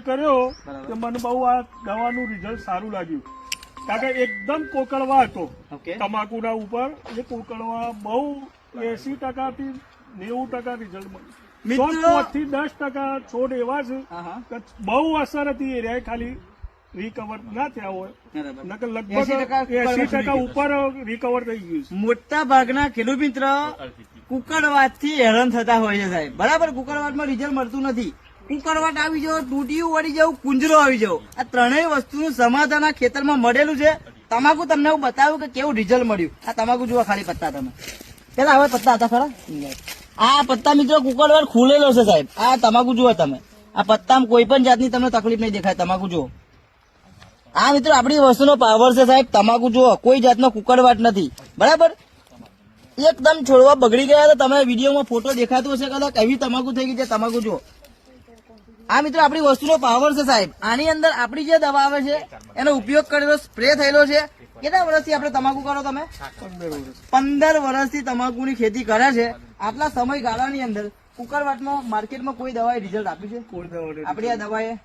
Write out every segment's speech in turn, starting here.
કર્યો કે મને બહુ આ દવાનું રિઝલ્ટ સારું લાગ્યું. કારણ કે એકદમ કોકળવા હતો. તમાકુના ઉપર એ કોકળવા બહુ એસી ટકાથી નેવું ટકા રિઝલ્ટ મળ્યું. થી દસ ટકા છોડ એવા છે કે બહુ અસર હતી એ રહ્યા ખાલી રિકવર ના થયા હોય. નકર લગભગ એસી ટકા ઉપર રિકવર થઈ ગયું છે. મોટા ભાગના ખેડૂત મિત્ર કુકરવાતથી હેરાન થતા હોય છે સાહેબ. બરાબર કુકરવાતમાં રિઝલ્ટ મળતું નથી. કુકરવાટ આવી જાવ તૂટીયું વળી જવું કુંજરો આવી જાવ આ ત્રણેય વસ્તુનું સમાધાન આ ખેતરમાં મળેલું છે. તમાકુ તમને હું બતાવું કે કેવું રિઝલ્ટ મળ્યું. આ તમાકુ જુઓ ખાલી પત્તા તમે. પેલા હવે પત્તા હતા ખરા? આ પત્તા મિત્રો કુકરવાટ ખુલેલો છે સાહેબ. આ તમાકુ જુઓ તમે. આ પત્તામાં કોઈ પણ જાતની તમને તકલીફ નહીં દેખાય. તમાકુ જુઓ. આ મિત્રો આપણી વસ્તુનો પાવર છે સાહેબ. તમાકુ જુઓ. કોઈ જાતનો કુકરવાટ નથી. બરાબર? એકદમ છોડવા બગડી ગયા હતા તમે વિડીયોમાં ફોટો દેખાતો હશે કદાચ એવી તમાકુ થઈ ગઈ છે. તમાકુ જુઓ. આ મિત્રો આપણી વસ્તુનો પાવર છે સાહેબ. આની અંદર આપણી જે દવા આવે છે એનો ઉપયોગ કરેલો સ્પ્રે થયેલો છે. કેટલા વર્ષથી આપણે તમાકુ કરો તમે? પંદર વર્ષ પંદર વર્ષથી તમાકુની ખેતી કરે છે. આટલા સમયગાળાની અંદર કુકરવાટમાં માર્કેટમાં કોઈ દવાએ રિઝલ્ટ આપ્યું છે? આપણી આ દવાએ?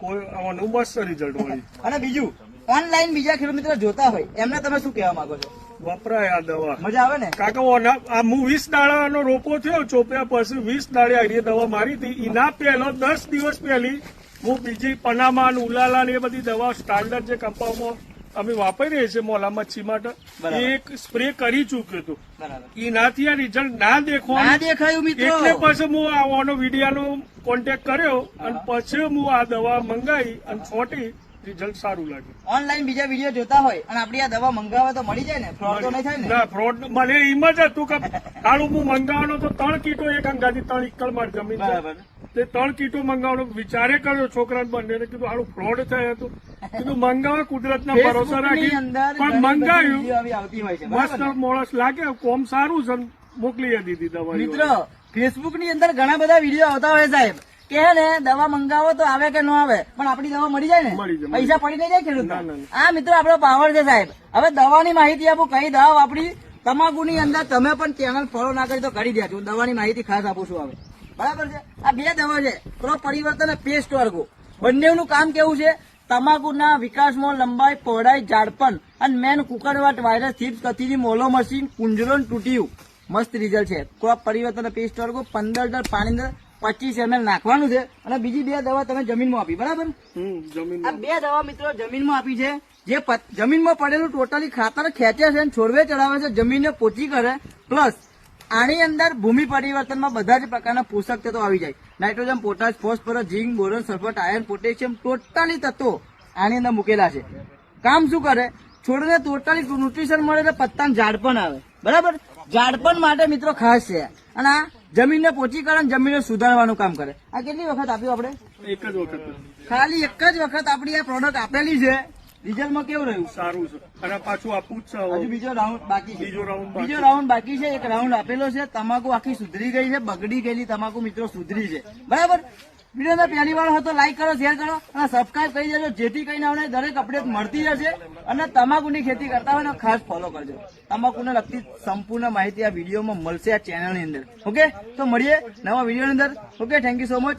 કોઈ રિઝલ્ટ અને બીજું? ઓનલાઈન બીજા ખેડૂત મિત્રો જોતા હોય એમને તમે શું કહેવા માંગો છો? વપરાય આ દવા. મજા આવે ને? કાકા ઓના આ હું વીસ દાડાનો રોપો થયો ચોપ્યા પછી વીસ દાડે આ દવા મારી હતી. એના પહેલો દસ દિવસ પહેલી હું બીજી પનામા ઉલાલા ને એ બધી દવા સ્ટાન્ડર્ડ જે કંપાઉમાં અમે વાપરીએ છીએ મોલા મચ્છી માટે એક સ્પ્રે કરી ચૂક્યો હતો. એનાથી આ રિઝલ્ટ ના દેખવા દેખાયું એટલે પછી હું આવાનો વિડીયાનો કોન્ટેક્ટ કર્યો અને પછી હું આ દવા મંગાવી અને છોટી રિઝલ્ટ સારું લાગે. ઓનલાઈન બીજા વીડિયો જોતા હોય અને આપડી આ દવા મંગાવે તો મળી જાય ને? ફ્રોડ તો નહીં થાય ને? ના ફ્રોડ મને એમ જ હતું કે કાળું હું મંગાવવાનો તો ત્રણ કીટો એક અંગાથી ત્રણ એકર માર જમીન. બરાબર. તે ત્રણ કીટો મંગાવવાનો વિચારે કર્યો છોકરાને બંને કીધું આડું ફ્રોડ થાય હતું કીધું મંગાવે કુદરતના ભરોસા રાખી. પણ મંગાવ્યું આવતી હોય છે. મસ્ત મોણસ લાગે કોમ સારું છે મોકલી દીધી દવા મિત્રો ફેસબુકની અંદર ઘણા બધા વીડિયો આવતા હોય સાહેબ. કે ને દવા મંગાવો તો આવે કે ન આવે? પણ આપણી દવા મળી જાય ને? પૈસા પડી નહીં જાય ખેડૂત. આ મિત્રો આપણો પાવર છે સાહેબ. હવે દવાની માહિતી આપું કઈ દવા વાપરી તમાકુની અંદર તમે પણ ચેનલ ફોલો ના કરી તો કરી દેજો. હું દવાની માહિતી ખાસ આપું છું હવે. બરાબર છે? આ બે દવા છે. ક્રોપ પરિવર્તન અને પેસ્ટ વર્ગો. બંનેનું કામ કેવું છે? તમાકુના વિકાસમાં લંબાઈ પહોળાઈ ઝાડપણ અને મેન કુકરવાટ વાયરસ થીપ્સ કથીની મોલો મશીન કુંજરોન તૂટ્યું. મસ્ત રિઝલ્ટ છે. ક્રોપ પરિવર્તન પેસ્ટ વર્ગો પંદર દર પાણી અંદર પચીસ એમએલ નાખવાનું છે અને બીજી બે દવા તમે જમીનમાં આપી બરાબર? આ બે દવા મિત્રો જમીનમાં આપી છે જે જમીનમાં પડેલું ટોટલી ખાતર ખેંચે છે અને છોડવે ચડાવે છે જમીનને પોચી કરે પ્લસ આની અંદર ભૂમિ પરિવર્તનમાં બધા જ પ્રકારના પોષક તત્વો આવી જાય. Nitrogen potash phosphorus zinc boron sulphur iron potassium totally તત્વો આની અંદર મૂકેલા છે. કામ શું કરે? છોડને ટોટલી ન્યુટ્રિશન મળે એટલે પત્તાનું ઝાડ પણ આવે બરાબર? ઝાડપણ માટે મિત્રો ખાસ છે. અને આ જમીનને પોચી કરે અને જમીનને સુધારવાનું કામ કરે. આ કેટલી વખત આપ્યું આપણે? એક જ વખત ખાલી એક જ વખત આપણી આ પ્રોડક્ટ આપેલી છે. રિઝલ્ટમાં કેવું રહ્યું? સારું છે. અને પાછું આપવું જ છે હજુ બીજો રાઉન્ડ બાકી છે. બીજો રાઉન્ડ બાકી. બીજો રાઉન્ડ બાકી છે. એક રાઉન્ડ આપેલો છે. તમાકુ આખી સુધરી ગઈ છે. બગડી ગયેલી તમાકુ મિત્રો સુધરી છે. બરાબર? વીડિયો પહેલી વાર હોય તો લાઈક કરો શેર કરો અને સબસ્ક્રાઈબ કરી દેજો. જેથી કરીને અમને દરેક અપડેટ મળતી રહેશે અને તમાકુની ખેતી કરતા હોય ખાસ ફોલો કરજો. તમાકુને લગતી સંપૂર્ણ માહિતી આ વિડીયોમાં મળશે આ ચેનલની અંદર. ઓકે તો મળીએ નવા વિડીયોની અંદર. Okay thank you so much